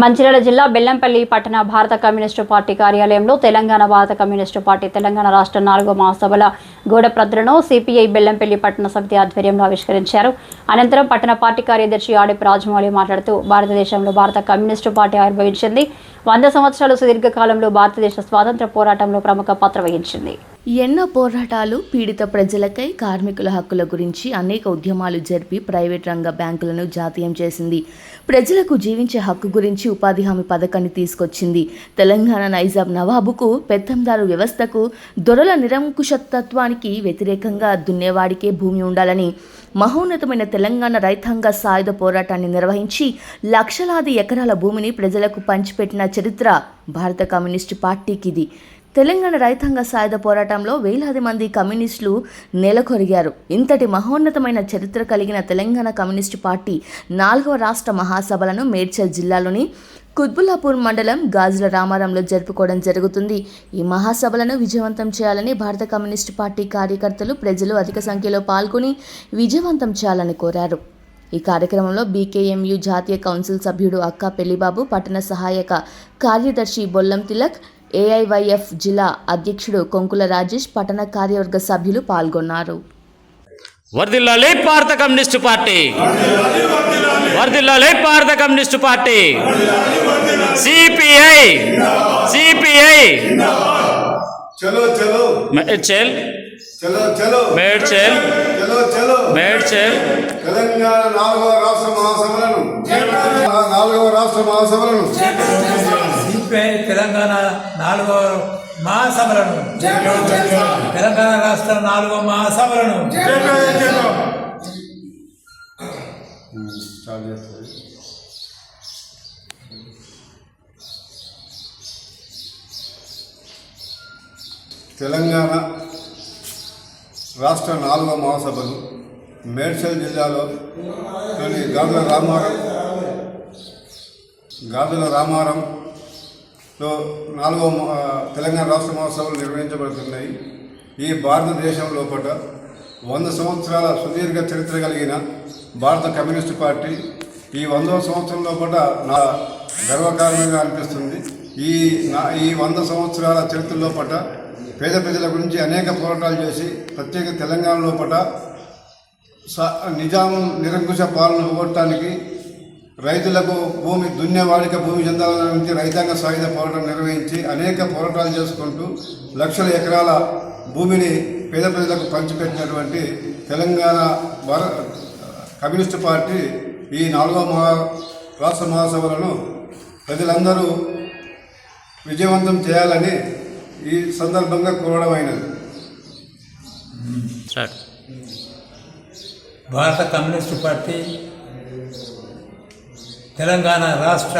మంచిర్యాల జిల్లా బెల్లంపల్లి పట్టణ భారత కమ్యూనిస్టు పార్టీ కార్యాలయంలో తెలంగాణ భారత కమ్యూనిస్టు పార్టీ తెలంగాణ రాష్ట్ర నాలుగో మహాసభల గోడ ప్రతులను సిపిఐ బెల్లంపల్లి పట్టణ సమితి ఆధ్వర్యంలో ఆవిష్కరించారు. అనంతరం పట్టణ పార్టీ కార్యదర్శి ఆడిపి రాజమౌళి మాట్లాడుతూ భారతదేశంలో భారత కమ్యూనిస్టు పార్టీ ఆవిర్భవించింది. వంద సంవత్సరాలు సుదీర్ఘకాలంలో భారతదేశ స్వాతంత్ర పోరాటంలో ప్రముఖ పాత్ర వహించింది. ఎన్నో పోరాటాలు పీడిత ప్రజలకై కార్మికుల హక్కుల గురించి అనేక ఉద్యమాలు జరిపి ప్రైవేట్ రంగ బ్యాంకులను జాతీయం చేసింది. ప్రజలకు జీవించే హక్కు గురించి ఉపాధి హామీ పథకాన్ని తీసుకొచ్చింది. తెలంగాణ నైజాం నవాబుకు పెత్తందారు వ్యవస్థకు దొరల నిరంకుశతత్వానికి వ్యతిరేకంగా దున్నేవాడికే భూమి ఉండాలని మహోన్నతమైన తెలంగాణ రైతాంగ సాయుధ పోరాటాన్ని నిర్వహించి లక్షలాది ఎకరాల భూమిని ప్రజలకు పంచిపెట్టిన చరిత్ర భారత కమ్యూనిస్టు పార్టీకిది. తెలంగాణ రైతాంగ సాయుధ పోరాటంలో వేలాది మంది కమ్యూనిస్టులు నెలకొరిగారు. ఇంతటి మహోన్నతమైన చరిత్ర కలిగిన తెలంగాణ కమ్యూనిస్టు పార్టీ నాలుగవ రాష్ట్ర మహాసభలను మేడ్చల్ జిల్లాలోని కుత్బుల్లాపూర్ మండలం గాజుల రామారంలో జరుపుకోవడం జరుగుతుంది. ఈ మహాసభలను విజయవంతం చేయాలని భారత కమ్యూనిస్టు పార్టీ కార్యకర్తలు ప్రజలు అధిక సంఖ్యలో పాల్గొని విజయవంతం చేయాలని కోరారు. ఈ కార్యక్రమంలో బీకేఎంయు జాతీయ కౌన్సిల్ సభ్యుడు అక్క పెళ్ళిబాబు పట్టణ సహాయక కార్యదర్శి బొల్లం తిలక్ ఏఐవైఎఫ్ జిల్లా అధ్యక్షుడు కొంకుల రాజేష్ పట్టణ కార్యవర్గ సభ్యులు పాల్గొన్నారు. వర్దిల్లాలి భారత కమ్యూనిస్టు పార్టీ. వర్దిల్లాలి భారత కమ్యూనిస్టు పార్టీ. సిపిఐ. సిపిఐ. చలో చలో. మేడ్చెల్ చలో. చలో మేడ్చెల్ చలో. చలో మేడ్చెల్ తెలంగాణ నాలుగవ రాష్ట్ర మహాసభలను. నాలుగవ రాష్ట్ర మహాసభలను. సిపిఐ తెలంగాణ నాలుగో మహాసభలను. తెలంగాణ రాష్ట్ర నాలుగో మహాసభలను. తెలంగాణ రాష్ట్ర నాలుగవ మహాసభలు మేడ్చల్ జిల్లాలో తొలి గాజుల రామారం గాజుల లో నాలుగవ తెలంగాణ రాష్ట్ర మహోత్సవాలు నిర్వహించబడుతున్నాయి. ఈ భారతదేశం లోపల వంద సంవత్సరాల సుదీర్ఘ చరిత్ర కలిగిన భారత కమ్యూనిస్టు పార్టీ ఈ వందవ సంవత్సరం లోపల నా గర్వకారణంగా అనిపిస్తుంది. ఈ నా ఈ వంద సంవత్సరాల చరిత్ర లోపల పేద ప్రజల గురించి అనేక పోరాటాలు చేసి ప్రత్యేక తెలంగాణ లోపల స- నిజాం నిరంకుశ పాలన పోగొట్టడానికి రైతులకు భూమి దున్నేవాడికి భూమి చెందాలని రైతాంగ సాయుధ పోరాటం నిర్వహించి అనేక పోరాటాలు చేసుకుంటూ లక్షల ఎకరాల భూమిని పేద ప్రజలకు పంచిపెట్టినటువంటి తెలంగాణ భార కమ్యూనిస్టు పార్టీ ఈ నాలుగో మహా రాష్ట్ర మహాసభలను ప్రజలందరూ విజయవంతం చేయాలని ఈ సందర్భంగా కోరడమైనది భారత కమ్యూనిస్టు పార్టీ తెలంగాణ రాష్ట్ర